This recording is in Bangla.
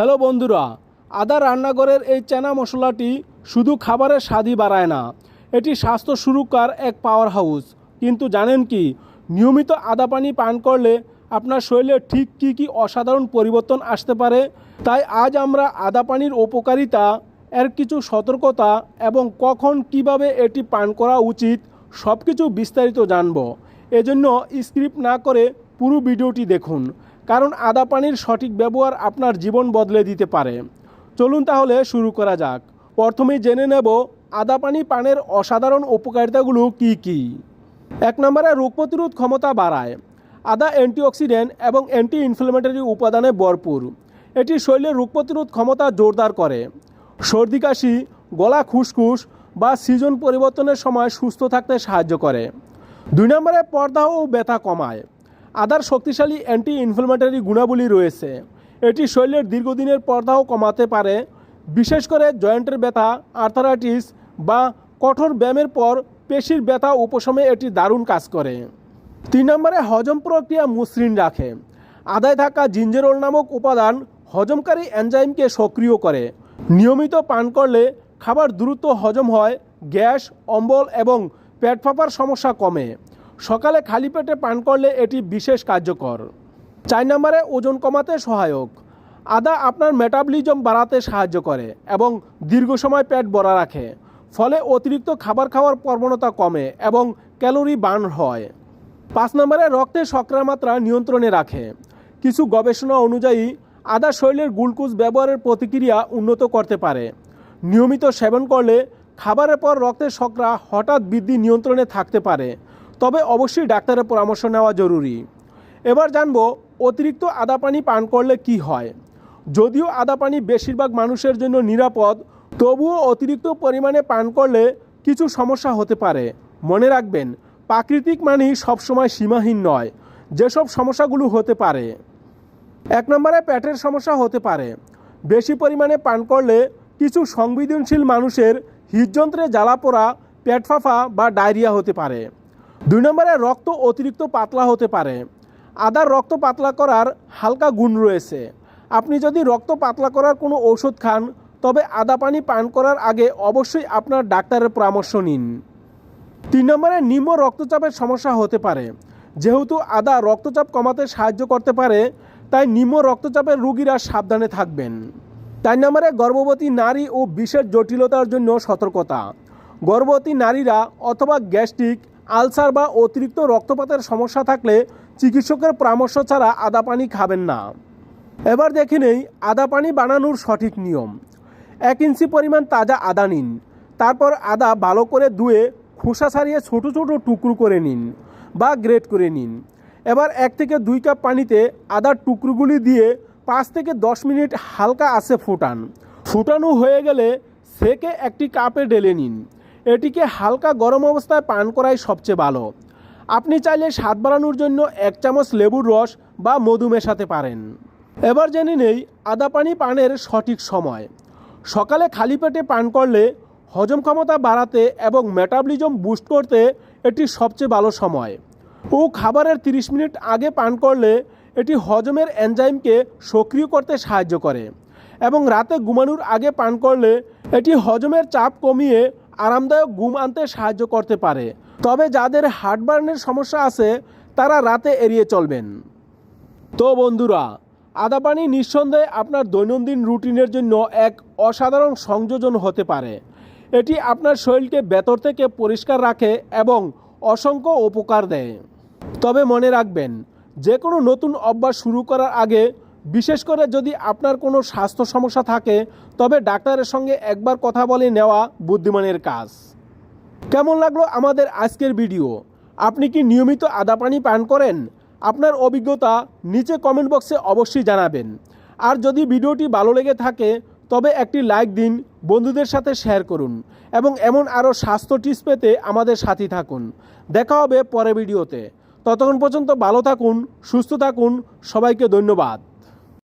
হ্যালো বন্ধুরা, আদা রান্নাঘরের এই চেনা মশলাটি শুধু খাবারের স্বাদই বাড়ায় না, এটি স্বাস্থ্য সুরক্ষার এক পাওয়ার হাউস কিন্তু জানেন কি, নিয়মিত আদা পানি পান করলে আপনার শরীরে ঠিক কী কী অসাধারণ পরিবর্তন আসতে পারে? তাই আজ আমরা আদা পানির উপকারিতা, এর কিছু সতর্কতা এবং কখন কীভাবে এটি পান করা উচিত সব কিছু বিস্তারিত জানব। এজন্য স্ক্রিপ্ট না করে পুরো ভিডিওটি দেখুন। কারণ আদা পানির সঠিক ব্যবহার আপনার জীবন বদলে দিতে পারে। চলুন তাহলে শুরু করা যাক। প্রথমেই জেনে নেব আদা পানি পানের অসাধারণ উপকারিতাগুলো কি কি। এক নম্বরে, রোগ প্রতিরোধ ক্ষমতা বাড়ায়। আদা অ্যান্টিঅক্সিডেন্ট এবং অ্যান্টি ইনফ্লামেটরি উপাদানে ভরপুর। এটি শরীরের রোগ প্রতিরোধ ক্ষমতা জোরদার করে। সর্দি, কাশি, গলা খুসখুস বা সিজন পরিবর্তনের সময় সুস্থ থাকতে সাহায্য করে। দুই নম্বরে, পর্দা ও ব্যথা কমায়। আদার শক্তিশালী অ্যান্টি ইনফ্লামেটরি গুণাবলী রয়েছে। এটি শরীরের দীর্ঘদিনের পর্দাও কমাতে পারে। বিশেষ করে জয়েন্টের ব্যথা, আর্থারাইটিস বা কঠোর ব্যায়ামের পর পেশির ব্যথা উপশমে এটি দারুণ কাজ করে। তিন নম্বরে হজম প্রক্রিয়া মসৃণ রাখে। আদায় থাকা জিঞ্জেরোল নামক উপাদান হজমকারী এনজাইমকে সক্রিয় করে। নিয়মিত পান করলে খাবার দ্রুত হজম হয়, গ্যাস, অম্বল এবং পেট ফাঁপার সমস্যা কমে। সকালে খালি পেটে পান করলে এটি বিশেষ কার্যকর। চার নম্বরে ওজন কমাতে সহায়ক। আদা আপনার মেটাবলিজম বাড়াতে সাহায্য করে এবং দীর্ঘ সময় পেট ভরা রাখে। ফলে অতিরিক্ত খাবার খাওয়ার প্রবণতা কমে এবং ক্যালোরি বার্ন হয়। পাঁচ নম্বরে রক্তের শর্করার মাত্রা নিয়ন্ত্রণে রাখে। কিছু গবেষণা অনুযায়ী, আদা শরীরের গ্লুকোজ ব্যবহারের প্রতিক্রিয়া উন্নত করতে পারে। নিয়মিত সেবন করলে খাবারের পর রক্তের শর্করা হঠাৎ বৃদ্ধি নিয়ন্ত্রণে থাকতে পারে। তবে অবশ্যই ডাক্তারের পরামর্শ নেওয়া জরুরি। এবার জানব, অতিরিক্ত আদা পানি পান করলে কি হয়? যদিও আদা পানি বেশিরভাগ মানুষের জন্য নিরাপদ, তবুও অতিরিক্ত পরিমাণে পান করলে কিছু সমস্যা হতে পারে। মনে রাখবেন, প্রাকৃতিক মানি সবসময় সীমাহীন নয়, যেসব সমস্যাগুলো হতে পারে। এক নম্বরে পেটের সমস্যা হতে পারে। বেশি পরিমাণে পান করলে কিছু সংবেদনশীল মানুষের হৃদযন্ত্রে জ্বালা পোড়া, পেট ফাঁপা বা ডায়রিয়া হতে পারে। দুই নম্বরে রক্ত অতিরিক্ত পাতলা হতে পারে। আদার রক্ত পাতলা করার হালকা গুণ রয়েছে। আপনি যদি রক্ত পাতলা করার কোনো ঔষধ খান, তবে আদা পানি পান করার আগে অবশ্যই আপনার ডাক্তারের পরামর্শ নিন। তিন নম্বরে নিম্ন রক্তচাপের সমস্যা হতে পারে। যেহেতু আদা রক্তচাপ কমাতে সাহায্য করতে পারে, তাই নিম্ন রক্তচাপের রুগীরা সাবধানে থাকবেন। চার নম্বরে গর্ভবতী নারী ও বিশেষ জটিলতার জন্য সতর্কতা। গর্ভবতী নারীরা অথবা গ্যাস্ট্রিক আলসার বা অতিরিক্ত রক্তপাতের সমস্যা থাকলে চিকিৎসকের পরামর্শ ছাড়া আদা পানি খাবেন না। এবার দেখে নেই আদা পানি বানানোর সঠিক নিয়ম। এক ইঞ্চি পরিমাণ তাজা আদা নিন। তারপর আদা ভালো করে ধুয়ে খোসা ছাড়িয়ে ছোট ছোটো টুকরো করে নিন বা গ্রেট করে নিন। এবার এক থেকে দুই কাপ পানিতে আদার টুকরোগুলি দিয়ে পাঁচ থেকে দশ মিনিট হালকা আছে ফুটান। ফুটানো হয়ে গেলে সেকে একটি কাপে ঢেলে নিন। এটিকে হালকা গরম অবস্থায় পান করাই সবচেয়ে ভালো। আপনি চাইলে স্বাদ বাড়ানোর জন্য এক চামচ লেবুর রস বা মধু মেশাতে পারেন। এবার জেনে নেই আদা পানি পানের সঠিক সময়। সকালে খালি পেটে পান করলে হজম ক্ষমতা বাড়াতে এবং মেটাবলিজম বুস্ট করতে এটি সবচেয়ে ভালো সময়। ও খাবারের 30 মিনিট আগে পান করলে এটি হজমের এনজাইমকে সক্রিয় করতে সাহায্য করে এবং রাতে ঘুমানোর আগে পান করলে এটি হজমের চাপ কমিয়ে আরামদায়ক ঘুম আনতে সাহায্য করতে পারে। তবে যাদের হার্টবার্নের সমস্যা আছে, তারা রাতে এড়িয়ে চলবেন। তো বন্ধুরা, আদা পানি নিঃসন্দেহে আপনার দৈনন্দিন রুটিনের জন্য এক অসাধারণ সংযোজন হতে পারে। এটি আপনার শরীরকে ভেতর থেকে পরিষ্কার রাখে এবং অসংখ্য উপকার দেয়। তবে মনে রাখবেন যে কোনো নতুন অভ্যাস শুরু করার আগে বিশেষ করে যদি আপনার কোনো স্বাস্থ্য সমস্যা থাকে, তবে ডাক্তারের সঙ্গে একবার কথা বলে নেওয়া বুদ্ধিমানের কাজ। কেমন লাগল আমাদের আজকের ভিডিও? আপনি কি নিয়মিত আদা পানি পান করেন? আপনার অভিজ্ঞতা নিচে কমেন্ট বক্সে অবশ্যই জানাবেন। আর যদি ভিডিওটি ভালো লেগে থাকে, তবে একটি লাইক দিন, বন্ধুদের সাথে শেয়ার করুন এবং এমন আরও স্বাস্থ্য টিপস পেতে আমাদের সাথে থাকুন। দেখা হবে পরে ভিডিওতে। ততক্ষণ পর্যন্ত ভালো থাকুন, সুস্থ থাকুন, সবাইকে ধন্যবাদ।